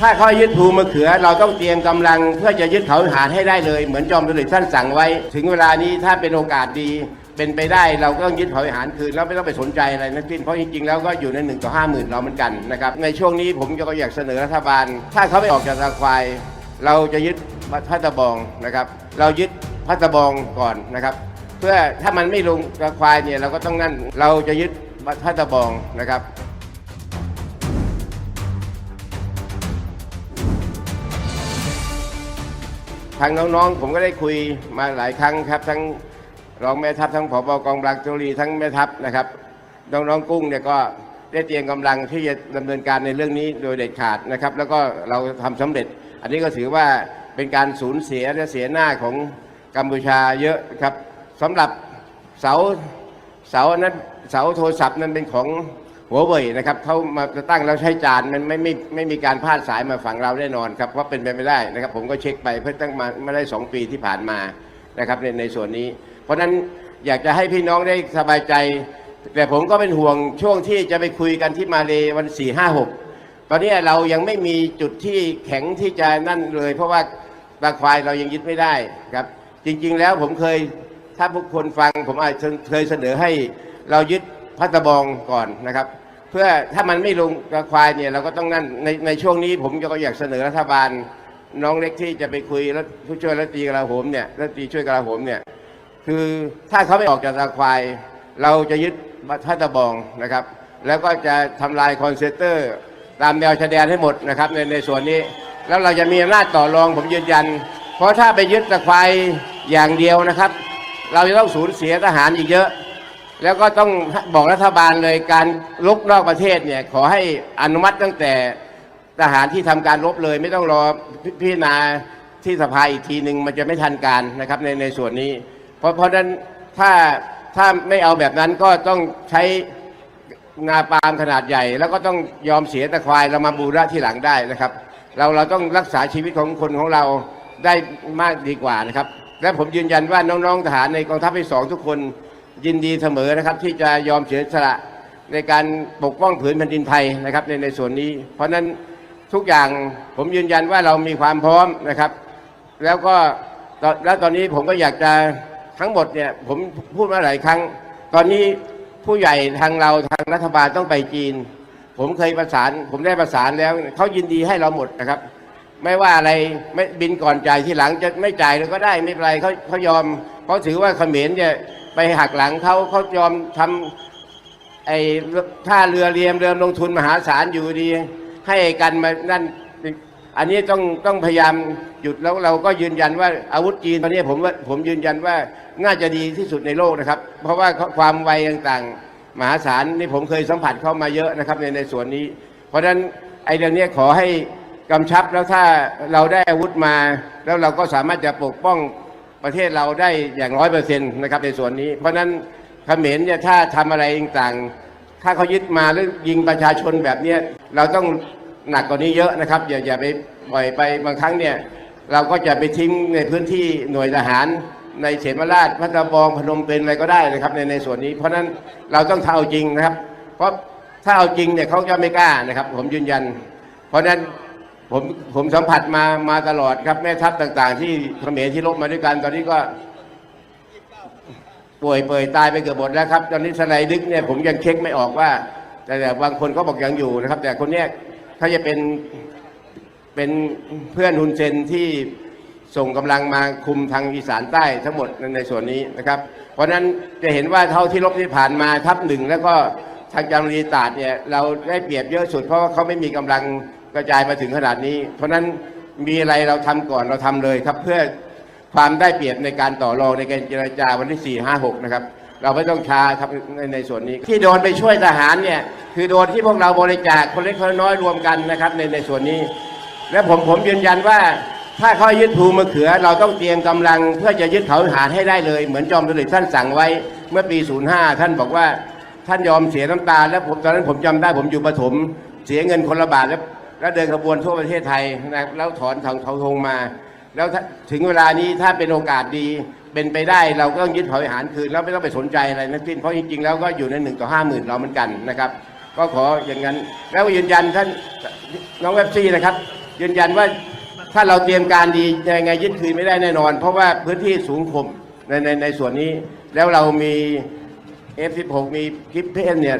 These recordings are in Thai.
ถ้าเขายึดภูมะเขือ เราต้องเตรียมกำลังเพื่อจะยึดเขาหารให้ได้เลย เหมือนจอมพลท่านสั่งไว้ ถึงเวลานี้ถ้าเป็นโอกาสดีเป็นไปได้เราก็ต้องยึดเขาหารคืนแล้วไม่ต้องไปสนใจอะไรทั้งสิ้นเพราะจริงๆแล้วก็อยู่ในหนึ่งต่อห้าหมื่นเราเหมือนกันนะครับในช่วงนี้ผมก็อยากเสนอรัฐบาล ถ้าเขาไม่ออกจากตะควาย เราจะยึดพัตะบองนะครับ เรายึดพัตะบองก่อนนะครับ เพื่อถ้ามันไม่ลงตะควายเนี่ยเราก็ต้องนั่นเราจะยึดพัตะบองนะครับ ทางน้องๆ ผมก็ได้คุยมาหลายครั้งครับ ทั้งรองแม่ทัพทั้งผบกองกำลังจุรีทั้งแม่ทัพนะครับน้องๆกุ้งเนี่ยก็ได้เตรียมกำลังที่จะดำเนินการในเรื่องนี้โดยเด็ดขาดนะครับ แล้วก็เราทำสำเร็จ อันนี้ก็ถือว่าเป็นการสูญเสียและเสียหน้าของกัมพูชาเยอะครับสำหรับเสาเสานั้นเสาโทรศัพท์นั้นเป็นของ หัวเว่ยนะครับเขามาจะตั้งแล้วใช้จานมันไม่ไม่ไม่มีการพาดสายมาฝั่งเราแน่นอนครับเพราะเป็นไปไม่ได้นะครับ ผมก็เช็คไปเพื่อตั้งมาไม่ได้สองปีที่ผ่านมานะครับในในส่วนนี้ เพราะฉะนั้นอยากจะให้พี่น้องได้สบายใจ แต่ผมก็เป็นห่วงช่วงที่จะไปคุยกันที่มาเลวันสี่ห้าหกตอนนี้เรายังไม่มีจุดที่แข็งที่จะนั่นเลย เพราะว่าตาควายเรายังยึดไม่ได้ครับ จริง ๆ แล้วผมเคยถ้าพวกคนฟังผมอาจจะเคยเสนอให้เรายึดพัตบองก่อนนะครับ เพื่อถ้ามันไม่ลงตะควายเนี่ยเราก็ต้องนั่นในในช่วงนี้ผมก็อยากเสนอรัฐบาล น้องเล็กที่จะไปคุยแล้วผู้ช่วยรัฐตีกลาโหมเนี่ยรัฐตีช่วยกลาโหมเนี่ยคือถ้าเขาไม่ออกจากตาควาย เราจะยึดพัตะบองนะครับ แล้วก็จะทำลายคอนเซนเตอร์ ตามแนวชายแดนให้หมดนะครับในในส่วนนี้แล้วเราจะมีอำนาจต่อรองผมยืนยัน เพราะถ้าไปยึดตะควายอย่างเดียวนะครับ เราจะต้องสูญเสียทหารอีกเยอะ แล้วก็ต้องบอกรัฐบาลเลยการลุกนอกประเทศเนี่ยขอให้อนุมัติตั้งแต่ทหารที่ทำการรบเลย ไม่ต้องรอพิพจารณาที่สภาอีกทีหนึ่งมันจะไม่ทันการนะครับในในส่วนนี้ เพราะเพราะนั้นถ้าถ้าไม่เอาแบบนั้นก็ต้องใช้นาปาล์มขนาดใหญ่ แล้วก็ต้องยอมเสียตะควายเรามาบูรณะที่หลังได้นะครับ เราเราต้องรักษาชีวิตของคนของเราได้มากดีกว่านะครับ และผมยืนยันว่าน้องๆทหารในกองทัพที่สองทุกคน ยินดีเสมอนะครับ ที่จะยอมเสียสละในการปกป้องผืนแผ่นดินไทยนะครับในในส่วนนี้ เพราะฉะนั้นทุกอย่างผมยืนยันว่าเรามีความพร้อมนะครับ แล้วก็แล้วตอนนี้ผมก็อยากจะทั้งหมดเนี่ยผมพูดมาหลายครั้ง ตอนนี้ผู้ใหญ่ทางเราทางรัฐบาลต้องไปจีน ผมเคยประสาน ผมได้ประสานแล้วเขายินดีให้เราหมดนะครับ ไม่ว่าอะไรไม่บินก่อนจ่ายทีหลังจะไม่จ่ายเลยก็ได้ไม่เป็นไรเขาเขายอมเขาถือว่าเขมรเนี่ย ไปหักหลังเขาเขายอมทำไอ้ท่าเรือเรียมเรือลงทุนมหาศาลอยู่ดี ให้กันมานั่นอันนี้ต้องต้องพยายามหยุดแล้วเราก็ยืนยันว่าอาวุธจีนตอนนี้ผมว่าผมยืนยันว่าน่าจะดีที่สุดในโลกนะครับ เพราะว่าความไวต่างๆ มหาศาลนี่ผมเคยสัมผัสเข้ามาเยอะนะครับในในส่วนนี้ เพราะฉะนั้นไอ้เรื่องนี้ขอให้กำชับแล้วถ้าเราได้อาวุธมา แล้วเราก็สามารถจะปกป้อง ประเทศเราได้อย่างร้อยเปอร์เซ็นต์นะครับในส่วนนี้ เพราะฉะนั้นเขมรเนี่ยถ้าทำอะไรต่างๆ ถ้าเขายึดมาหรือยิงประชาชนแบบเนี้เราต้องหนักกว่านี้เยอะนะครับ อย่าอย่าไปปล่อยไปบางครั้งเนี่ยเราก็จะไปทิ้งในพื้นที่หน่วยทหารในเขมราชพัทบองพนมเปญอะไรก็ได้นะครับในในส่วนนี้ เพราะฉะนั้นเราต้องเอาจริงนะครับ เพราะถ้าเอาจริงเนี่ยเขาจะไม่กล้านะครับ ผมยืนยัน เพราะฉะนั้น ผมผมสัมผัสมามาตลอดครับแม่ทัพต่าง ๆ ที่เขมรที่ลบมาด้วยกัน ตอนนี้ก็ ป่วยเปื่อยตายไปเกือบหมดแล้วครับ ตอนนี้สไลด์ดึกเนี่ยผมยังเช็คไม่ออกว่า แต่แต่บางคนเขาบอกยังอยู่นะครับ แต่คนเนี้ยเขาจะเป็นเป็นเพื่อนฮุนเซนที่ส่งกำลังมาคุมทางอีสานใต้ทั้งหมดในในส่วนนี้นะครับ เพราะฉะนั้นจะเห็นว่าเท่าที่ลบที่ผ่านมาทัพหนึ่งแล้วก็ทางจามรีตาดเนี่ยเราได้เปรียบเยอะสุดเพราะว่าเขาไม่มีกำลัง ระจายมาถึงขนาดนี้ เพราะนั้นมีอะไรเราทำก่อนเราทำเลยครับ เพื่อความได้เปรียบในการต่อรองในการเจรจาวันที่4 5 6นะครับเราไม่ต้องช้าครับในในส่วนนี้ ที่โดนไปช่วยทหารเนี่ยคือโดนที่พวกเราบริจาคคนเล็กคนน้อยรวมกันนะครับในในส่วนนี้ และผมผมยืนยันว่า ถ้าเขายึดภูมะเขือ เราต้องเตรียมกำลังเพื่อจะยึดเขาหารให้ได้เลย เหมือนจอมพลท่านสั่งไว้เมื่อปี 05 ท่านบอกว่าท่านยอมเสียน้ำตา แล้วผมตอนนั้นผมจำได้ผมอยู่ปฐมเสียเงินคนละบาทแล้ว แล้วเดินขบวนทั่วประเทศไทยนะครับแล้วถอนทางเทาธงมา แล้วถึงเวลานี้ถ้าเป็นโอกาสดีเป็นไปได้เราก็ต้องยึดเผาอาหารคืนแล้วไม่ต้องไปสนใจอะไรทั้งสิ้นเพราะจริงๆแล้วก็อยู่ในหนึ่งต่อห้าหมื่นเราเหมือนกันนะครับก็ขออย่างนั้น แล้วยืนยันท่านน้องเว็บซีนะครับ ยืนยันว่าถ้าเราเตรียมการดียังไงยึดคืนไม่ได้แน่นอน เพราะว่าพื้นที่สูงข่มในในในส่วนนี้ แล้วเรามี F16 มีกิฟเพนเนี่ย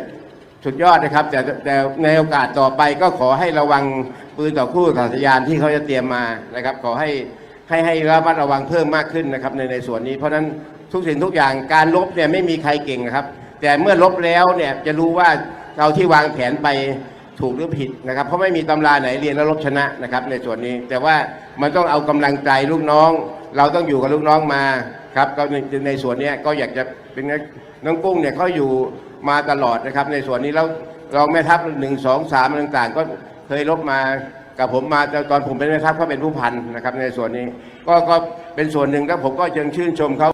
สุดยอดนะครับ แต่แต่ในโอกาสต่อไปก็ขอให้ระวังปืนต่อคู่อากาศยานที่เขาจะเตรียมมานะครับ ขอให้ให้ให้ระมัดระวังเพิ่มมากขึ้นนะครับ ในในส่วนนี้ เพราะฉะนั้นทุกสิ่งทุกอย่างการลบเนี่ยไม่มีใครเก่งนะครับ แต่เมื่อลบแล้วเนี่ยจะรู้ว่าเราที่วางแผนไปถูกหรือผิดนะครับ เพราะไม่มีตำราไหนเรียนแล้วลบชนะนะครับ ในส่วนนี้ แต่ว่ามันต้องเอากำลังใจลูกน้อง เราต้องอยู่กับลูกน้องมาครับก็ในในส่วนนี้ก็อยากจะเป็นน้องกุ้งเนี่ยเขาอยู่ มาตลอดนะครับ ในส่วนนี้แล้วรองแม่ทัพหนึ่งสองสามต่างๆ ก็เคยลบมากับผมมาแต่ตอนผมเป็นแม่ทัพก็เป็นผู้พันนะครับ ในส่วนนี้ก็ก็เป็นส่วนหนึ่งแล้วผมก็ยังชื่นชมเขา